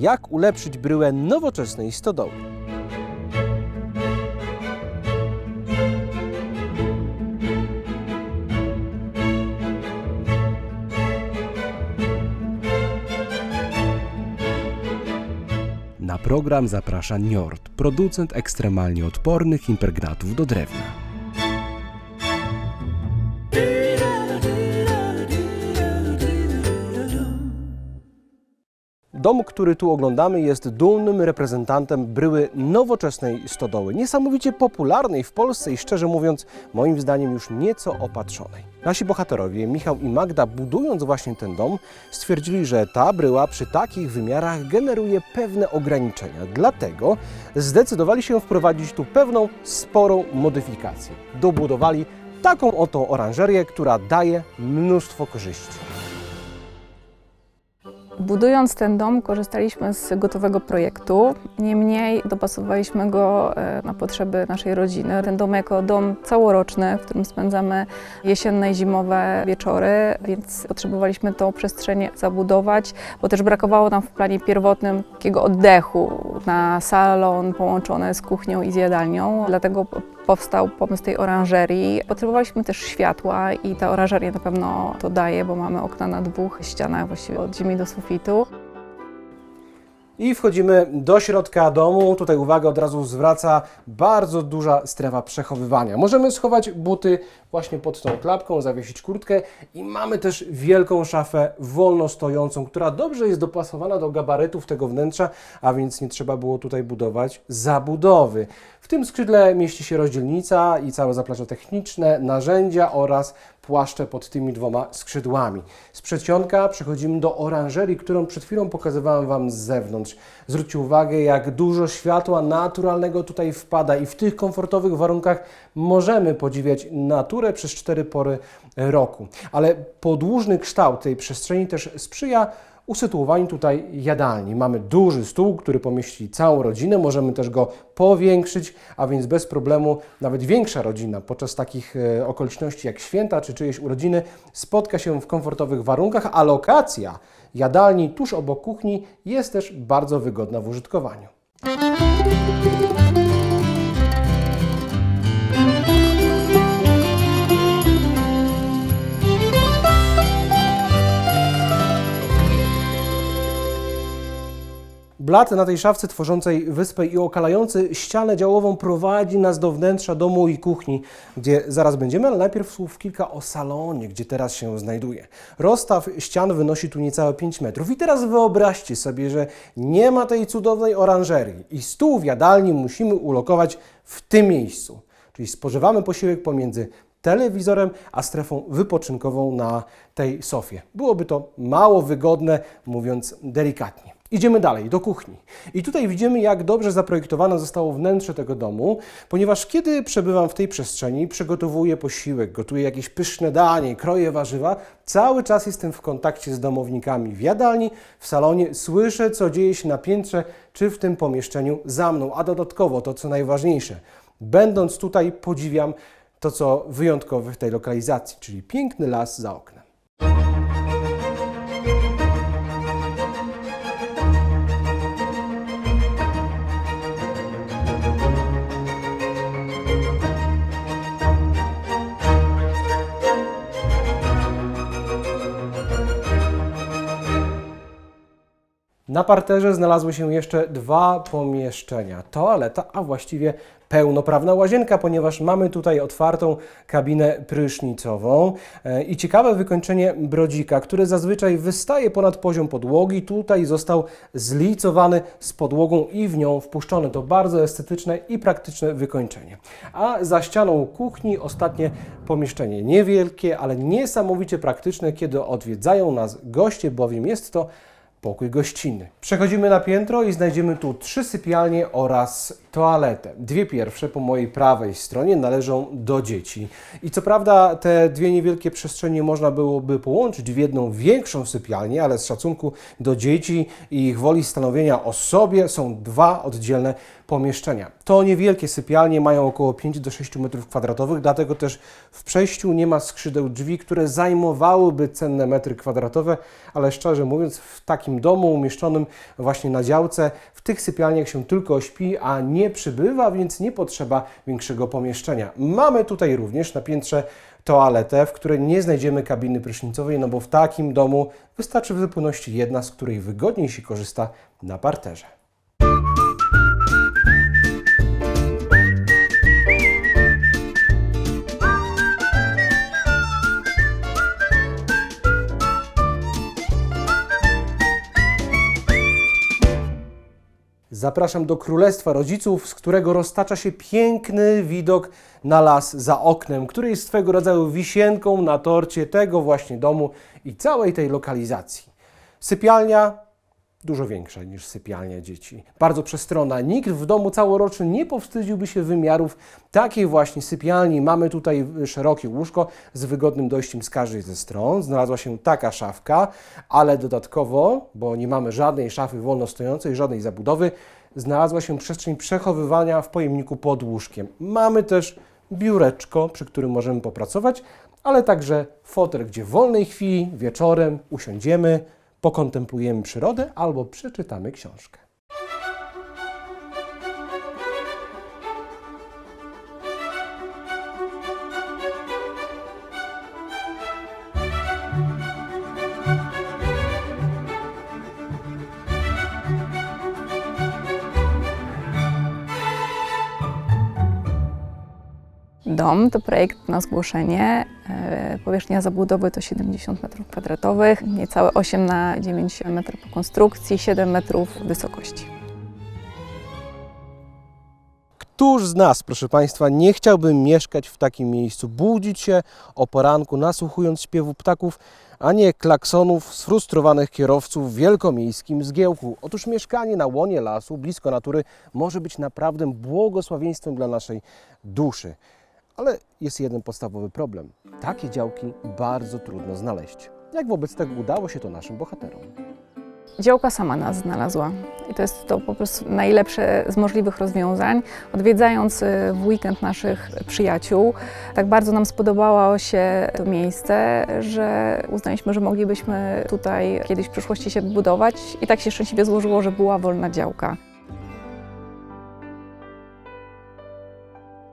jak ulepszyć bryłę nowoczesnej stodoły. Na program zaprasza Njord, producent ekstremalnie odpornych impregnatów do drewna. Dom, który tu oglądamy, jest dumnym reprezentantem bryły nowoczesnej stodoły, niesamowicie popularnej w Polsce i szczerze mówiąc, moim zdaniem już nieco opatrzonej. Nasi bohaterowie, Michał i Magda, budując właśnie ten dom, stwierdzili, że ta bryła przy takich wymiarach generuje pewne ograniczenia. Dlatego zdecydowali się wprowadzić tu pewną sporą modyfikację. Dobudowali taką oto oranżerię, która daje mnóstwo korzyści. Budując ten dom, korzystaliśmy z gotowego projektu. Niemniej dopasowaliśmy go e, na potrzeby naszej rodziny. Ten dom jako dom całoroczny, w którym spędzamy jesienne i zimowe wieczory, więc potrzebowaliśmy tą przestrzeń zabudować, bo też brakowało nam w planie pierwotnym takiego oddechu na salon połączony z kuchnią i z jadalnią. Dlatego powstał pomysł tej oranżerii. Potrzebowaliśmy też światła i ta oranżeria na pewno to daje, bo mamy okna na dwóch ścianach, właściwie od ziemi do sufitu. I wchodzimy do środka domu. Tutaj uwagę od razu zwraca bardzo duża strefa przechowywania. Możemy schować buty właśnie pod tą klapką, zawiesić kurtkę i mamy też wielką szafę wolno stojącą, która dobrze jest dopasowana do gabarytów tego wnętrza, a więc nie trzeba było tutaj budować zabudowy. W tym skrzydle mieści się rozdzielnica i całe zaplecze techniczne, narzędzia oraz płaszcze pod tymi dwoma skrzydłami. Z przedsionka przechodzimy do oranżerii, którą przed chwilą pokazywałem Wam z zewnątrz. Zwróćcie uwagę, jak dużo światła naturalnego tutaj wpada i w tych komfortowych warunkach możemy podziwiać naturę przez cztery pory roku. Ale podłużny kształt tej przestrzeni też sprzyja usytuowaniu tutaj jadalni. Mamy duży stół, który pomieści całą rodzinę, możemy też go powiększyć, a więc bez problemu nawet większa rodzina podczas takich e, okoliczności jak święta czy czyjeś urodziny spotka się w komfortowych warunkach, a lokacja jadalni tuż obok kuchni jest też bardzo wygodna w użytkowaniu. Blat na tej szafce tworzącej wyspę i okalający ścianę działową prowadzi nas do wnętrza domu i kuchni, gdzie zaraz będziemy, ale najpierw słów kilka o salonie, gdzie teraz się znajduje. Rozstaw ścian wynosi tu niecałe 5 metrów. I teraz wyobraźcie sobie, że nie ma tej cudownej oranżerii i stół w jadalni musimy ulokować w tym miejscu. Czyli spożywamy posiłek pomiędzy telewizorem, a strefą wypoczynkową na tej sofie. Byłoby to mało wygodne, mówiąc delikatnie. Idziemy dalej, do kuchni. I tutaj widzimy, jak dobrze zaprojektowane zostało wnętrze tego domu, ponieważ kiedy przebywam w tej przestrzeni, przygotowuję posiłek, gotuję jakieś pyszne danie, kroję warzywa, cały czas jestem w kontakcie z domownikami w jadalni, w salonie, słyszę, co dzieje się na piętrze czy w tym pomieszczeniu za mną, a dodatkowo to, co najważniejsze, będąc tutaj, podziwiam to, co wyjątkowe w tej lokalizacji, czyli piękny las za oknem. Na parterze znalazły się jeszcze dwa pomieszczenia. Toaleta, a właściwie pełnoprawna łazienka, ponieważ mamy tutaj otwartą kabinę prysznicową E, i ciekawe wykończenie brodzika, który zazwyczaj wystaje ponad poziom podłogi. Tutaj został zlicowany z podłogą i w nią wpuszczony. To bardzo estetyczne i praktyczne wykończenie. A za ścianą kuchni ostatnie pomieszczenie. Niewielkie, ale niesamowicie praktyczne, kiedy odwiedzają nas goście, bowiem jest to pokój gościnny. Przechodzimy na piętro i znajdziemy tu trzy sypialnie oraz toaletę. Dwie pierwsze po mojej prawej stronie należą do dzieci. I co prawda te dwie niewielkie przestrzenie można byłoby połączyć w jedną większą sypialnię, ale z szacunku do dzieci i ich woli stanowienia o sobie są dwa oddzielne pomieszczenia. To niewielkie sypialnie mają około 5 do 6 m2, dlatego też w przejściu nie ma skrzydeł drzwi, które zajmowałyby cenne metry kwadratowe, ale szczerze mówiąc, w takim domu umieszczonym właśnie na działce, w tych sypialniach się tylko śpi, a nie przybywa, więc nie potrzeba większego pomieszczenia. Mamy tutaj również na piętrze toaletę, w której nie znajdziemy kabiny prysznicowej, no bo w takim domu wystarczy w zupełności jedna, z której wygodniej się korzysta na parterze. Zapraszam do Królestwa Rodziców, z którego roztacza się piękny widok na las za oknem, który jest swego rodzaju wisienką na torcie tego właśnie domu i całej tej lokalizacji. Sypialnia dużo większa niż sypialnia dzieci. Bardzo przestronna. Nikt w domu całorocznym nie powstydziłby się wymiarów takiej właśnie sypialni. Mamy tutaj szerokie łóżko z wygodnym dojściem z każdej ze stron. Znalazła się taka szafka, ale dodatkowo, bo nie mamy żadnej szafy wolno stojącej, żadnej zabudowy, znalazła się przestrzeń przechowywania w pojemniku pod łóżkiem. Mamy też biureczko, przy którym możemy popracować, ale także fotel, gdzie w wolnej chwili, wieczorem usiądziemy, pokontemplujemy przyrodę albo przeczytamy książkę. Dom to projekt na zgłoszenie. E, Powierzchnia zabudowy to 70 m2, niecałe 8 na 9 metrów po konstrukcji, 7 metrów wysokości. Któż z nas, proszę Państwa, nie chciałby mieszkać w takim miejscu, budzić się o poranku, nasłuchując śpiewu ptaków, a nie klaksonów sfrustrowanych kierowców w wielkomiejskim zgiełku? Otóż mieszkanie na łonie lasu, blisko natury, może być naprawdę błogosławieństwem dla naszej duszy. Ale jest jeden podstawowy problem. Takie działki bardzo trudno znaleźć. Jak wobec tego udało się to naszym bohaterom? Działka sama nas znalazła i to jest to po prostu najlepsze z możliwych rozwiązań. Odwiedzając y, w weekend naszych przyjaciół, tak bardzo nam spodobało się to miejsce, że uznaliśmy, że moglibyśmy tutaj kiedyś w przyszłości się budować i tak się szczęśliwie złożyło, że była wolna działka.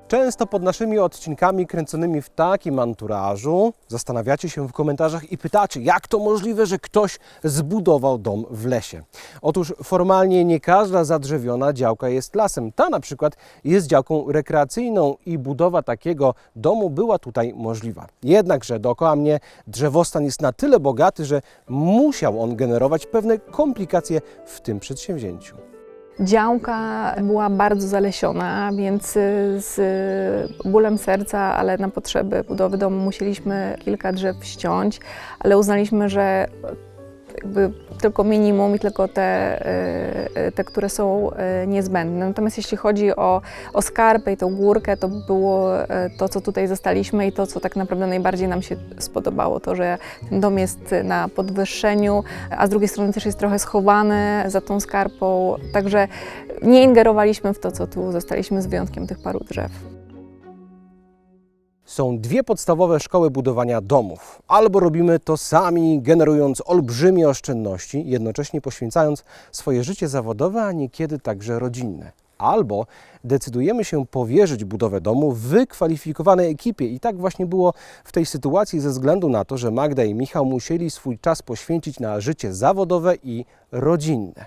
Często pod naszymi odcinkami kręconymi w takim anturażu zastanawiacie się w komentarzach i pytacie, jak to możliwe, że ktoś zbudował dom w lesie. Otóż formalnie nie każda zadrzewiona działka jest lasem. Ta na przykład jest działką rekreacyjną i budowa takiego domu była tutaj możliwa. Jednakże dookoła mnie drzewostan jest na tyle bogaty, że musiał on generować pewne komplikacje w tym przedsięwzięciu. Działka była bardzo zalesiona, więc y, z bólem serca, ale na potrzeby budowy domu musieliśmy kilka drzew ściąć, ale uznaliśmy, że jakby tylko minimum i tylko te, y, te które są y, niezbędne. Natomiast jeśli chodzi o, o skarpę i tą górkę, to było to, co tutaj zostaliśmy i to, co tak naprawdę najbardziej nam się spodobało, to, że ten dom jest na podwyższeniu, a z drugiej strony też jest trochę schowany za tą skarpą, także nie ingerowaliśmy w to, co tu zostaliśmy z wyjątkiem tych paru drzew. Są dwie podstawowe szkoły budowania domów. Albo robimy to sami, generując olbrzymie oszczędności, jednocześnie poświęcając swoje życie zawodowe, a niekiedy także rodzinne. Albo decydujemy się powierzyć budowę domu wykwalifikowanej ekipie. I tak właśnie było w tej sytuacji ze względu na to, że Magda i Michał musieli swój czas poświęcić na życie zawodowe i rodzinne.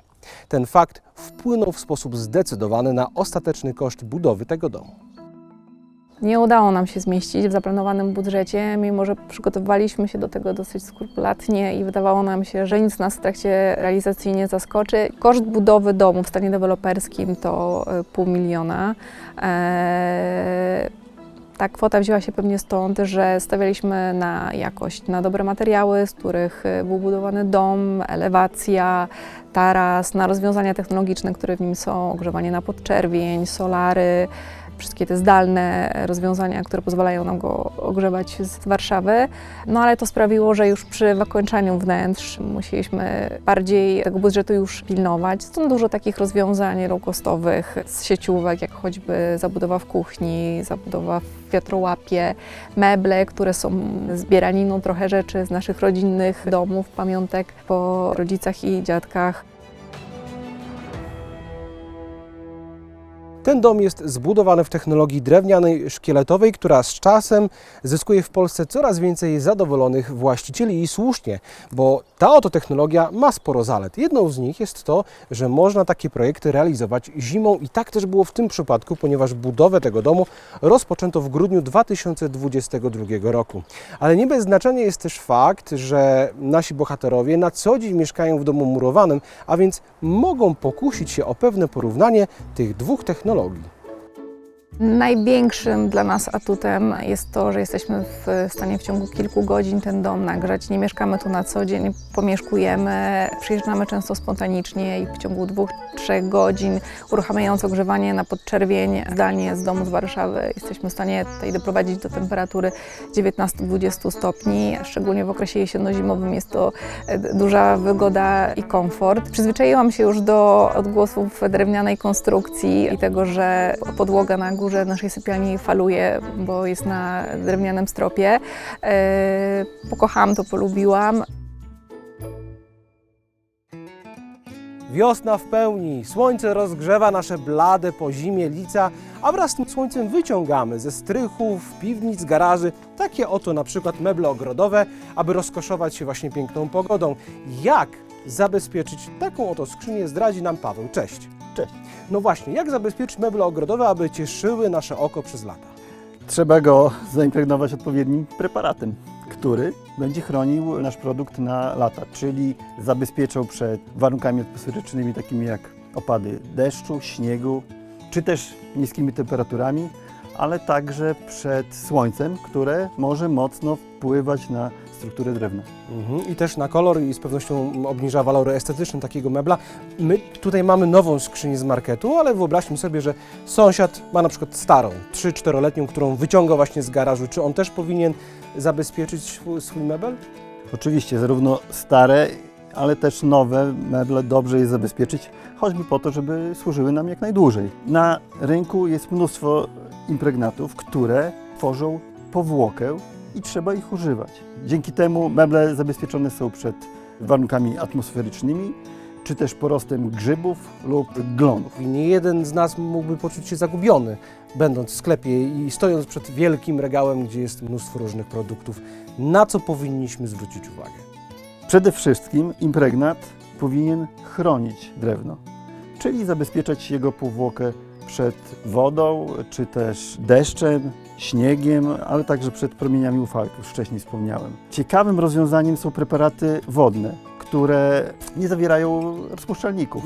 Ten fakt wpłynął w sposób zdecydowany na ostateczny koszt budowy tego domu. Nie udało nam się zmieścić w zaplanowanym budżecie, mimo że przygotowywaliśmy się do tego dosyć skrupulatnie i wydawało nam się, że nic nas w trakcie realizacji nie zaskoczy. Koszt budowy domu w stanie deweloperskim to e, pół miliona. Eee, ta kwota wzięła się pewnie stąd, że stawialiśmy na jakość, na dobre materiały, z których e, był budowany dom, elewacja, taras, na rozwiązania technologiczne, które w nim są, ogrzewanie na podczerwień, solary. Wszystkie te zdalne rozwiązania, które pozwalają nam go ogrzewać z Warszawy. No ale to sprawiło, że już przy wykończaniu wnętrz musieliśmy bardziej tego budżetu już pilnować. Stąd dużo takich rozwiązań low-costowych z sieciówek, jak choćby zabudowa w kuchni, zabudowa w wiatrołapie, meble, które są zbieraniną trochę rzeczy z naszych rodzinnych domów, pamiątek po rodzicach i dziadkach. Ten dom jest zbudowany w technologii drewnianej szkieletowej, która z czasem zyskuje w Polsce coraz więcej zadowolonych właścicieli i słusznie, bo ta oto technologia ma sporo zalet. Jedną z nich jest to, że można takie projekty realizować zimą i tak też było w tym przypadku, ponieważ budowę tego domu rozpoczęto w grudniu 2022 roku. Ale nie bez znaczenia jest też fakt, że nasi bohaterowie na co dzień mieszkają w domu murowanym, a więc mogą pokusić się o pewne porównanie tych dwóch technologii. dialogi. Największym dla nas atutem jest to, że jesteśmy w stanie w ciągu kilku godzin ten dom nagrzać. Nie mieszkamy tu na co dzień, pomieszkujemy, przyjeżdżamy często spontanicznie i w ciągu dwóch, trzech godzin uruchamiając ogrzewanie na podczerwień zdalnie z domu z Warszawy jesteśmy w stanie tutaj doprowadzić do temperatury 19-20 stopni. Szczególnie w okresie jesienno-zimowym jest to e, duża wygoda i komfort. Przyzwyczaiłam się już do odgłosów drewnianej konstrukcji i tego, że podłoga na górze naszej sypialni faluje, bo jest na drewnianym stropie. E, Pokochałam to, polubiłam. Wiosna w pełni, słońce rozgrzewa nasze blade po zimie lica, a wraz z tym słońcem wyciągamy ze strychów, piwnic, garaży takie oto na przykład meble ogrodowe, aby rozkoszować się właśnie piękną pogodą. Jak zabezpieczyć taką oto skrzynię zdradzi nam Paweł. Cześć. No właśnie, jak zabezpieczyć meble ogrodowe, aby cieszyły nasze oko przez lata? Trzeba go zaimpregnować odpowiednim preparatem, który będzie chronił nasz produkt na lata, czyli zabezpieczał przed warunkami atmosferycznymi takimi jak opady deszczu, śniegu, czy też niskimi temperaturami, ale także przed słońcem, które może mocno wpływać na strukturę drewna. Mhm. I też na kolor i z pewnością obniża walory estetyczne takiego mebla. My tutaj mamy nową skrzynię z marketu, ale wyobraźmy sobie, że sąsiad ma na przykład starą, 3-4-letnią, którą wyciąga właśnie z garażu. Czy on też powinien zabezpieczyć swój, swój mebel? Oczywiście zarówno stare, ale też nowe meble dobrze jest zabezpieczyć, choćby po to, żeby służyły nam jak najdłużej. Na rynku jest mnóstwo impregnatów, które tworzą powłokę i trzeba ich używać. Dzięki temu meble zabezpieczone są przed warunkami atmosferycznymi, czy też porostem grzybów lub glonów. I nie jeden z nas mógłby poczuć się zagubiony, będąc w sklepie i stojąc przed wielkim regałem, gdzie jest mnóstwo różnych produktów. Na co powinniśmy zwrócić uwagę? Przede wszystkim impregnat powinien chronić drewno, czyli zabezpieczać jego powłokę przed wodą, czy też deszczem, śniegiem, ale także przed promieniami UV, jak już wcześniej wspomniałem. Ciekawym rozwiązaniem są preparaty wodne, które nie zawierają rozpuszczalników.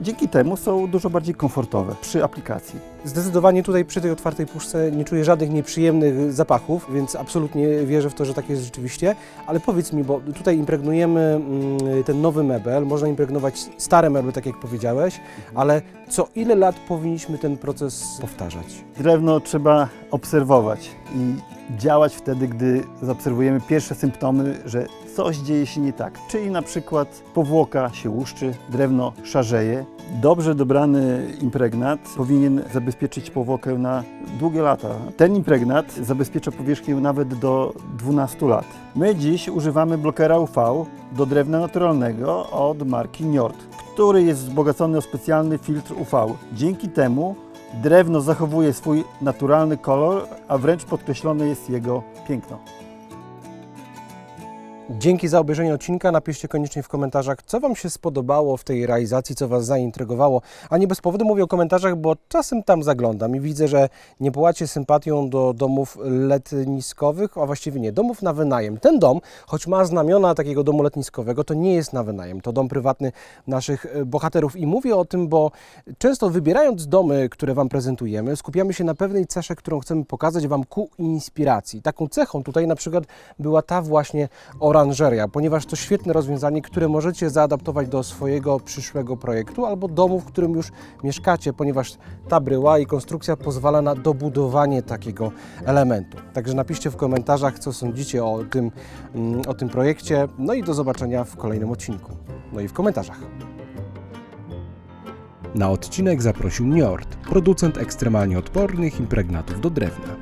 Dzięki temu są dużo bardziej komfortowe przy aplikacji. Zdecydowanie tutaj przy tej otwartej puszce nie czuję żadnych nieprzyjemnych zapachów, więc absolutnie wierzę w to, że tak jest rzeczywiście. Ale powiedz mi, bo tutaj impregnujemy mm, ten nowy mebel, można impregnować stare meble, tak jak powiedziałeś, ale co ile lat powinniśmy ten proces powtarzać? Drewno trzeba obserwować i działać wtedy, gdy zaobserwujemy pierwsze symptomy, że coś dzieje się nie tak. Czyli na przykład powłoka się łuszczy, drewno szarzeje. Dobrze dobrany impregnat powinien zabezpieczyć powłokę na długie lata. Ten impregnat zabezpiecza powierzchnię nawet do 12 lat. My dziś używamy blokera UV do drewna naturalnego od marki Njord, który jest wzbogacony o specjalny filtr UV. Dzięki temu Drewno zachowuje swój naturalny kolor, a wręcz podkreślone jest jego piękno. Dzięki za obejrzenie odcinka. Napiszcie koniecznie w komentarzach, co Wam się spodobało w tej realizacji, co Was zaintrygowało. A nie bez powodu mówię o komentarzach, bo czasem tam zaglądam i widzę, że nie płacie sympatią do domów letniskowych, a właściwie nie, domów na wynajem. Ten dom, choć ma znamiona takiego domu letniskowego, to nie jest na wynajem. To dom prywatny naszych e, bohaterów. I mówię o tym, bo często wybierając domy, które Wam prezentujemy, skupiamy się na pewnej cesze, którą chcemy pokazać Wam ku inspiracji. Taką cechą tutaj na przykład była ta właśnie o oranżeria, ponieważ to świetne rozwiązanie, które możecie zaadaptować do swojego przyszłego projektu albo domu, w którym już mieszkacie, ponieważ ta bryła i konstrukcja pozwala na dobudowanie takiego elementu. Także napiszcie w komentarzach, co sądzicie o tym, mm, o tym projekcie. No i do zobaczenia w kolejnym odcinku. No i w komentarzach. Na odcinek zaprosił Njord, producent ekstremalnie odpornych impregnatów do drewna.